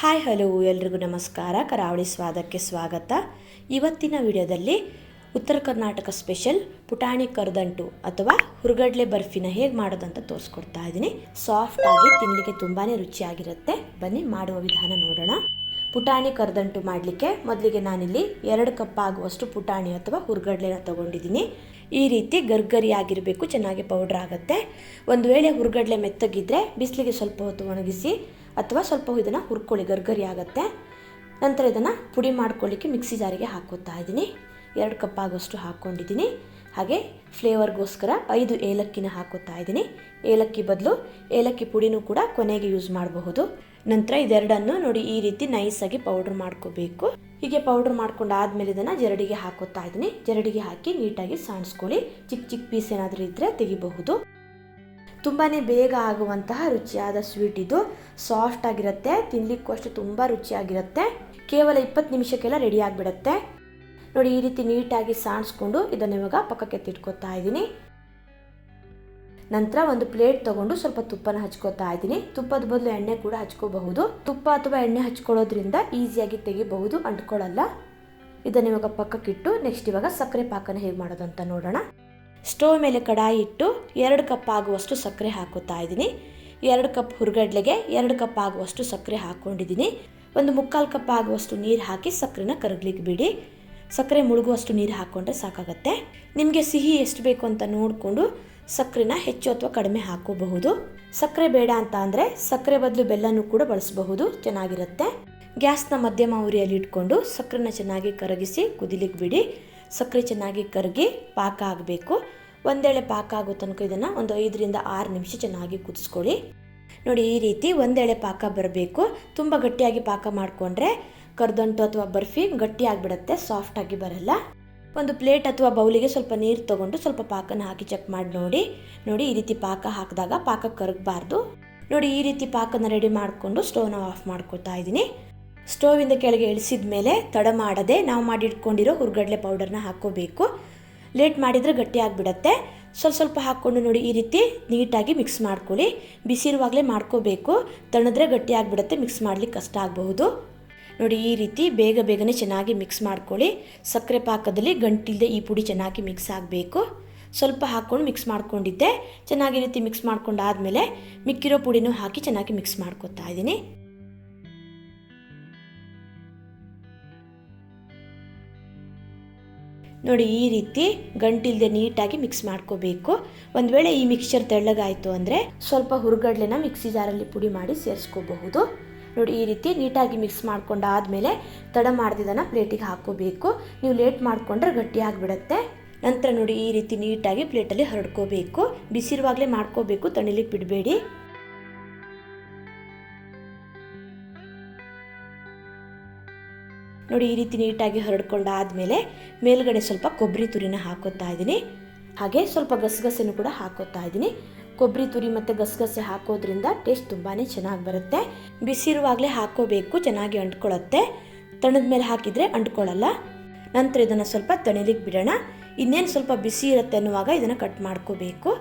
Hi hello, ಎಲ್ರಿಗೂ ನಮಸ್ಕಾರ. ಕರಾವಳಿ ಸ್ವಾದಕ್ಕೆ ಸ್ವಾಗತ. ಇವತ್ತಿನ ವಿಡಿಯೋದಲ್ಲಿ ಉತ್ತರ ಕರ್ನಾಟಕ ಸ್ಪೆಷಲ್ ಪುಟಾಣಿ ಕರದಂಟು ಅಥವಾ ಹುರುಗಡ್ಲೆ ಬರ್ಫಿನ ಹೇಗೆ ಮಾಡೋದಂತ ತೋರಿಸ್ಕೊಡ್ತಾ ಇದ್ದೀನಿ. ಸಾಫ್ಟ್ ಆಗಿ ತಿನ್ನಲಿಕ್ಕೆ ತುಂಬಾ ರುಚಿಯಾಗಿರುತ್ತೆ. ಬನ್ನಿ, ಮಾಡುವ ವಿಧಾನ ನೋಡೋಣ. ಪುಟಾಣಿ ಕರದಂಟು ಮಾಡಲಿಕ್ಕೆ ಮೊದಲಿಗೆ ನಾನಿಲ್ಲಿ ಎರಡು ಕಪ್ ಆಗುವಷ್ಟು ಪುಟಾಣಿ ಅಥವಾ ಹುರುಗಡ್ಲೆನ ತಗೊಂಡಿದ್ದೀನಿ. ಈ ರೀತಿ ಗರ್ಗರಿಯಾಗಿರಬೇಕು, ಚೆನ್ನಾಗಿ ಪೌಡ್ರ್ ಆಗುತ್ತೆ. ಒಂದು ವೇಳೆ ಹುರುಗಡ್ಲೆ ಮೆತ್ತಗಿದ್ರೆ ಬಿಸಿಲಿಗೆ ಸ್ವಲ್ಪ ಹೊತ್ತು ಒಣಗಿಸಿ ಅಥವಾ ಸ್ವಲ್ಪ ಇದನ್ನು ಹುರ್ಕೊಳ್ಳಿ, ಗರ್ಗರಿ ಆಗುತ್ತೆ. ನಂತರ ಇದನ್ನು ಪುಡಿ ಮಾಡ್ಕೊಳ್ಳಿಕ್ಕೆ ಮಿಕ್ಸಿ ಜಾರಿಗೆ ಹಾಕೋತಾ ಇದ್ದೀನಿ. ಎರಡು ಕಪ್ ಆಗೋಷ್ಟು ಹಾಕ್ಕೊಂಡಿದ್ದೀನಿ. ಹಾಗೆ ಫ್ಲೇವರ್ಗೋಸ್ಕರ ಐದು ಏಲಕ್ಕಿನ ಹಾಕೋತಾ ಇದ್ದೀನಿ. ಏಲಕ್ಕಿ ಬದಲು ಏಲಕ್ಕಿ ಪುಡಿನೂ ಕೂಡ ಕೊನೆಗೆ ಯೂಸ್ ಮಾಡಬಹುದು. ನಂತರ ಇದೆರಡನ್ನು ನೋಡಿ ಈ ರೀತಿ ನೈಸಾಗಿ ಪೌಡ್ರ್ ಮಾಡ್ಕೋಬೇಕು. ಹೀಗೆ ಪೌಡ್ರ್ ಮಾಡ್ಕೊಂಡಾದ್ಮೇಲೆ ಇದನ್ನು ಜರಡಿಗೆ ಹಾಕೋತಾ ಇದ್ದೀನಿ. ಜರಡಿಗೆ ಹಾಕಿ ನೀಟಾಗಿ ಸಾಣಿಸ್ಕೊಳ್ಳಿ. ಚಿಕ್ಕ ಚಿಕ್ಕ ಪೀಸ್ ಏನಾದರೂ ಇದ್ದರೆ ತೆಗಿಬಹುದು. ತುಂಬಾ ಬೇಗ ಆಗುವಂತಹ ರುಚಿಯಾದ ಸ್ವೀಟ್ ಇದು. ಸಾಫ್ಟ್ ಆಗಿರುತ್ತೆ ತಿನ್ನಲಿಕ್ಕೂ ಅಷ್ಟು ತುಂಬ ರುಚಿಯಾಗಿರುತ್ತೆ. ಕೇವಲ ಇಪ್ಪತ್ತು ನಿಮಿಷಕ್ಕೆಲ್ಲ ರೆಡಿ ಆಗಿಬಿಡುತ್ತೆ. ನೋಡಿ, ಈ ರೀತಿ ನೀಟಾಗಿ ಸಾಣಿಸ್ಕೊಂಡು ಇದನ್ನು ಇವಾಗ ಪಕ್ಕಕ್ಕೆ ತಿಟ್ಕೊತಾ ಇದ್ದೀನಿ. ನಂತರ ಒಂದು ಪ್ಲೇಟ್ ತಗೊಂಡು ಸ್ವಲ್ಪ ತುಪ್ಪನ ಹಚ್ಕೋತಾ ಇದ್ದೀನಿ. ತುಪ್ಪದ ಬದಲು ಎಣ್ಣೆ ಕೂಡ ಹಚ್ಕೋಬಹುದು. ತುಪ್ಪ ಅಥವಾ ಎಣ್ಣೆ ಹಚ್ಕೊಳ್ಳೋದ್ರಿಂದ ಈಸಿಯಾಗಿ ತೆಗಿಬಹುದು, ಅಂಟ್ಕೊಳ್ಳಲ್ಲ. ಇದನ್ನು ಇವಾಗ ಪಕ್ಕಕ್ಕಿಟ್ಟು ನೆಕ್ಸ್ಟ್ ಇವಾಗ ಸಕ್ಕರೆ ಪಾಕನ ಹೇಗೆ ಮಾಡೋದು ಅಂತ ನೋಡೋಣ. ಸ್ಟೋವ್ ಮೇಲೆ ಕಡಾಯಿ ಇಟ್ಟು ಎರಡು ಕಪ್ ಆಗುವಷ್ಟು ಸಕ್ಕರೆ ಹಾಕೋತಾ ಇದ್ದೀನಿ. ಎರಡು ಕಪ್ ಹುರುಗಡ್ಲೆಗೆ ಎರಡು ಕಪ್ ಆಗುವಷ್ಟು ಸಕ್ಕರೆ ಹಾಕ್ಕೊಂಡಿದ್ದೀನಿ. ಒಂದು ಮುಕ್ಕಾಲು ಕಪ್ ಆಗುವಷ್ಟು ನೀರು ಹಾಕಿ ಸಕ್ಕರೆನ ಕರಗ್ಲಿಕ್ಕೆ ಬಿಡಿ. ಸಕ್ಕರೆ ಮುಳುಗುವಷ್ಟು ನೀರು ಹಾಕ್ಕೊಂಡ್ರೆ ಸಾಕಾಗತ್ತೆ. ನಿಮಗೆ ಸಿಹಿ ಎಷ್ಟು ಬೇಕು ಅಂತ ನೋಡಿಕೊಂಡು ಸಕ್ಕರೆನ ಹೆಚ್ಚು ಅಥವಾ ಕಡಿಮೆ ಹಾಕೋಬಹುದು. ಸಕ್ಕರೆ ಬೇಡ ಅಂತ ಅಂದರೆ ಸಕ್ಕರೆ ಬದಲು ಬೆಲ್ಲನೂ ಕೂಡ ಬಳಸಬಹುದು. ಚೆನ್ನಾಗಿರುತ್ತೆ. ಗ್ಯಾಸ್ನ ಮಧ್ಯಮ ಉರಿಯಲ್ಲಿ ಇಟ್ಕೊಂಡು ಸಕ್ಕರೆನ ಚೆನ್ನಾಗಿ ಕರಗಿಸಿ ಕುದಿಲಿಕ್ಕೆ ಬಿಡಿ. ಸಕ್ಕರೆ ಚೆನ್ನಾಗಿ ಕರಗಿ ಪಾಕ ಆಗಬೇಕು. ಒಂದೇಳೆ ಪಾಕ ಆಗೋ ತನಕ ಇದನ್ನು ಒಂದು ಐದರಿಂದ ಆರು ನಿಮಿಷ ಚೆನ್ನಾಗಿ ಕುದಿಸ್ಕೊಳ್ಳಿ. ನೋಡಿ, ಈ ರೀತಿ ಒಂದೇಳೆ ಪಾಕ ಬರಬೇಕು. ತುಂಬ ಗಟ್ಟಿಯಾಗಿ ಪಾಕ ಮಾಡಿಕೊಂಡ್ರೆ ಕರ್ದಂಟು ಅಥವಾ ಬರ್ಫಿ ಗಟ್ಟಿ ಆಗಿಬಿಡುತ್ತೆ ಸಾಫ್ಟಾಗಿ ಬರಲ್ಲ. ಒಂದು ಪ್ಲೇಟ್ ಅಥವಾ ಬೌಲಿಗೆ ಸ್ವಲ್ಪ ನೀರು ತೊಗೊಂಡು ಸ್ವಲ್ಪ ಪಾಕನ ಹಾಕಿ ಚೆಕ್ ಮಾಡಿ ನೋಡಿ. ನೋಡಿ, ಈ ರೀತಿ ಪಾಕ ಹಾಕಿದಾಗ ಪಾಕ ಕರಗಬಾರ್ದು. ನೋಡಿ, ಈ ರೀತಿ ಪಾಕನ ರೆಡಿ ಮಾಡಿಕೊಂಡು ಸ್ಟೋವ್ನ ಆಫ್ ಮಾಡ್ಕೊತಾ ಇದ್ದೀನಿ. ಸ್ಟೋವಿಂದ ಕೆಳಗೆ ಇಳಿಸಿದ ಮೇಲೆ ತಡ ಮಾಡದೆ ನಾವು ಮಾಡಿಟ್ಕೊಂಡಿರೋ ಹುರ್ಗಡ್ಲೆ ಪೌಡರ್ನ ಹಾಕ್ಕೋಬೇಕು. ಲೇಟ್ ಮಾಡಿದರೆ ಗಟ್ಟಿ ಆಗಿಬಿಡತ್ತೆ. ಸ್ವಲ್ಪ ಸ್ವಲ್ಪ ಹಾಕ್ಕೊಂಡು ನೋಡಿ ಈ ರೀತಿ ನೀಟಾಗಿ ಮಿಕ್ಸ್ ಮಾಡ್ಕೊಳ್ಳಿ. ಬಿಸಿರುವಾಗಲೇ ಮಾಡ್ಕೋಬೇಕು. ತಣಿದ್ರೆ ಗಟ್ಟಿ ಆಗಿಬಿಡತ್ತೆ, ಮಿಕ್ಸ್ ಮಾಡಲಿಕ್ಕೆ ಕಷ್ಟ ಆಗಬಹುದು. ನೋಡಿ ಈ ರೀತಿ ಬೇಗ ಬೇಗನೆ ಚೆನ್ನಾಗಿ ಮಿಕ್ಸ್ ಮಾಡ್ಕೊಳ್ಳಿ. ಸಕ್ಕರೆ ಪಾಕದಲ್ಲಿ ಗಂಟಿಲ್ಲದೆ ಈ ಪುಡಿ ಚೆನ್ನಾಗಿ ಮಿಕ್ಸ್ ಆಗಬೇಕು. ಸ್ವಲ್ಪ ಹಾಕ್ಕೊಂಡು ಮಿಕ್ಸ್ ಮಾಡ್ಕೊಂಡಿದ್ದೆ. ಚೆನ್ನಾಗಿ ರೀತಿ ಮಿಕ್ಸ್ ಮಾಡ್ಕೊಂಡಾದಮೇಲೆ ಮಿಕ್ಕಿರೋ ಪುಡಿನೂ ಹಾಕಿ ಚೆನ್ನಾಗಿ ಮಿಕ್ಸ್ ಮಾಡ್ಕೊತಾ ಇದ್ದೀನಿ. ನೋಡಿ ಈ ರೀತಿ ಗಂಟಿಲ್ದೆ ನೀಟಾಗಿ ಮಿಕ್ಸ್ ಮಾಡ್ಕೋಬೇಕು. ಒಂದು ವೇಳೆ ಈ ಮಿಕ್ಸ್ಚರ್ ತೆಳ್ಳಗಾಯಿತು ಅಂದರೆ ಸ್ವಲ್ಪ ಹುರುಗಡ್ಲೆನ ಮಿಕ್ಸಿ ಜಾರಲ್ಲಿ ಪುಡಿ ಮಾಡಿ ಸೇರಿಸ್ಕೋಬಹುದು. ನೋಡಿ ಈ ರೀತಿ ನೀಟಾಗಿ ಮಿಕ್ಸ್ ಮಾಡ್ಕೊಂಡಾದ್ಮೇಲೆ ತಡ ಮಾಡ್ದಿದ್ದನ್ನು ಪ್ಲೇಟಿಗೆ ಹಾಕೋಬೇಕು. ನೀವು ಲೇಟ್ ಮಾಡಿಕೊಂಡ್ರೆ ಗಟ್ಟಿಯಾಗಿಬಿಡತ್ತೆ ನಂತರ ನೋಡಿ ಈ ರೀತಿ ನೀಟಾಗಿ ಪ್ಲೇಟಲ್ಲಿ ಹರಡ್ಕೋಬೇಕು. ಬಿಸಿರುವಾಗಲೇ ಮಾಡ್ಕೋಬೇಕು ತಣಿಲಿಕ್ಕೆ ಬಿಡಬೇಡಿ. ನೋಡಿ, ಈ ರೀತಿ ನೀಟಾಗಿ ಹರಡ್ಕೊಂಡಾದ್ಮೇಲೆ ಮೇಲ್ಗಡೆ ಸ್ವಲ್ಪ ಕೊಬ್ಬರಿ ತುರಿನ ಹಾಕೋತಾ ಇದ್ದೀನಿ. ಹಾಗೆ ಸ್ವಲ್ಪ ಗಸಗಸೆನೂ ಕೂಡ ಹಾಕೋತಾ ಇದ್ದೀನಿ. ಕೊಬ್ಬರಿ ತುರಿ ಮತ್ತು ಗಸಗಸೆ ಹಾಕೋದ್ರಿಂದ ಟೇಸ್ಟ್ ತುಂಬಾ ಚೆನ್ನಾಗಿ ಬರುತ್ತೆ. ಬಿಸಿ ಇರುವಾಗಲೇ ಹಾಕೋಬೇಕು, ಚೆನ್ನಾಗಿ ಅಂಟ್ಕೊಳ್ಳುತ್ತೆ. ತಣದ ಮೇಲೆ ಹಾಕಿದರೆ ಅಂಟ್ಕೊಳ್ಳಲ್ಲ. ನಂತರ ಇದನ್ನು ಸ್ವಲ್ಪ ತಣಿಲಿಕ್ಕೆ ಬಿಡೋಣ. ಇನ್ನೇನು ಸ್ವಲ್ಪ ಬಿಸಿ ಇರುತ್ತೆ ಅನ್ನುವಾಗ ಇದನ್ನು ಕಟ್ ಮಾಡ್ಕೋಬೇಕು.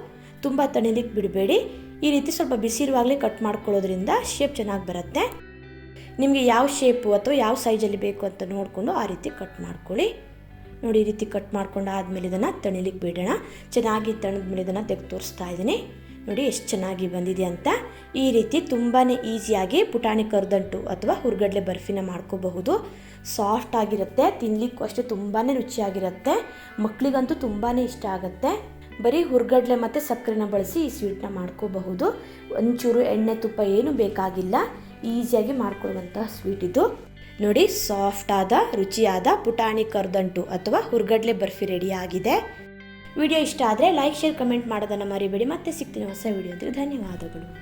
ತುಂಬ ತಣಿಲಿಕ್ಕೆ ಬಿಡಬೇಡಿ. ಈ ರೀತಿ ಸ್ವಲ್ಪ ಬಿಸಿ ಇರುವಾಗಲೇ ಕಟ್ ಮಾಡ್ಕೊಳ್ಳೋದ್ರಿಂದ ಶೇಪ್ ಚೆನ್ನಾಗಿ ಬರುತ್ತೆ. ನಿಮಗೆ ಯಾವ ಶೇಪು ಅಥವಾ ಯಾವ ಸೈಜಲ್ಲಿ ಬೇಕು ಅಂತ ನೋಡಿಕೊಂಡು ಆ ರೀತಿ ಕಟ್ ಮಾಡ್ಕೊಳ್ಳಿ. ನೋಡಿ ಈ ರೀತಿ ಕಟ್ ಮಾಡ್ಕೊಂಡು ಆದಮೇಲೆ ಇದನ್ನು ತಣಿಲಿಕ್ಕೆ ಬಿಡೋಣ. ಚೆನ್ನಾಗಿ ತಣಿದ್ಮೇಲೆ ಇದನ್ನು ತೆಗೆದು ತೋರಿಸ್ತಾ ಇದ್ದೀನಿ. ನೋಡಿ ಎಷ್ಟು ಚೆನ್ನಾಗಿ ಬಂದಿದೆ ಅಂತ. ಈ ರೀತಿ ತುಂಬಾ ಈಸಿಯಾಗಿ ಪುಟಾಣಿ ಕರ್ದಂಟು ಅಥವಾ ಹುರ್ಗಡ್ಲೆ ಬರ್ಫಿನ ಮಾಡ್ಕೋಬಹುದು. ಸಾಫ್ಟ್ ಆಗಿರುತ್ತೆ ತಿನ್ನಲಿಕ್ಕೂ ಅಷ್ಟೇ ತುಂಬಾ ರುಚಿಯಾಗಿರುತ್ತೆ. ಮಕ್ಕಳಿಗಂತೂ ತುಂಬಾ ಇಷ್ಟ ಆಗುತ್ತೆ. ಬರೀ ಹುರ್ಗಡ್ಲೆ ಮತ್ತು ಸಕ್ಕರೆನ ಬಳಸಿ ಈ ಸ್ವೀಟ್ನ ಮಾಡ್ಕೋಬಹುದು. ಒಂಚೂರು ಎಣ್ಣೆ ತುಪ್ಪ ಏನೂ ಬೇಕಾಗಿಲ್ಲ. ಈಸಿಯಾಗಿ ಮಾಡ್ಕೊಳ್ಳುವಂತಹ ಸ್ವೀಟ್ ಇದು. ನೋಡಿ ಸಾಫ್ಟ್ ಆದ, ರುಚಿಯಾದ ಪುಟಾಣಿ ಕರ್ದಂಟು ಅಥವಾ ಹುರ್ಗಡ್ಲೆ ಬರ್ಫಿ ರೆಡಿ ಆಗಿದೆ. ವಿಡಿಯೋ ಇಷ್ಟ ಆದರೆ ಲೈಕ್ ಶೇರ್ ಕಮೆಂಟ್ ಮಾಡೋದನ್ನು ಮರಿಬೇಡಿ. ಮತ್ತೆ ಸಿಗ್ತೀನಿ ಹೊಸ ವಿಡಿಯೋ ಧನ್ಯವಾದಗಳು.